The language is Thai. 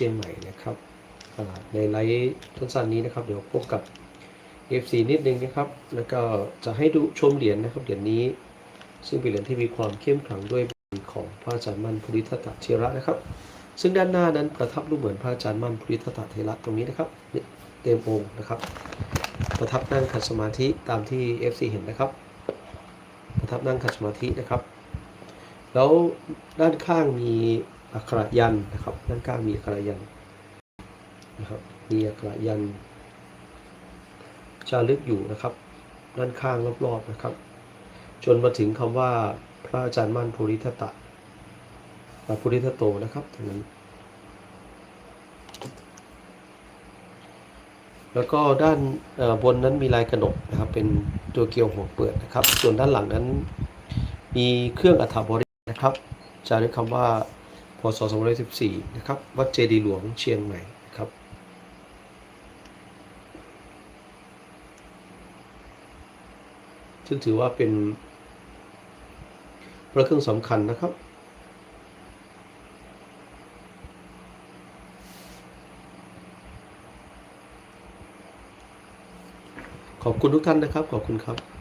ชียงใหม่นะครับในไลฟ์สั้นๆนี้นะครับ เดี๋ยวพบกับ FC นิดนึงนะครับ แล้วก็จะให้ดูชมเหรียญนะครับเหรียญนี้ ซึ่งเป็นเหรียญที่มีความเข้มขลังด้วยของพระอาจารย์มั่นภูริทัตตะเทระนะครับ ซึ่งด้านหน้านั้นประทับรูปเหมือนพระอาจารย์มั่นภูริทัตตะเทระตรงนี้นะครับเนี่เต็มองค์นะครับ ประทับนั่งขัดสมาธิตามที่ FC เห็นนะครับ ประทับนั่งขัดสมาธินะครับ แล้วด้านข้างมี อักขระยันนะครับ ด้านข้างมีอักขระยันนะครับมีอักขระยันจารึกอยู่นะครับ ด้านข้างรอบๆนะครับ จนมาถึงคำว่าพระอาจารย์มั่นภูริทัตตะพระภูริทัตโตนะครับตรงนั้นแล้วก็ด้านบนนั้นมีลายกระหนกนะครับ เป็นตัวเกลียวหัวเปิดนะครับ ส่วนด้านหลังนั้น มีเครื่องอัฐบรินะครับจารึกคำว่า พศ2514นะครับ วัดเจดีหลวงเชียงใหม่นะครับ ซึ่งถือว่าเป็นพระเครื่องสำคัญนะครับขอบคุณทุกท่านนะครับ ขอบคุณครับ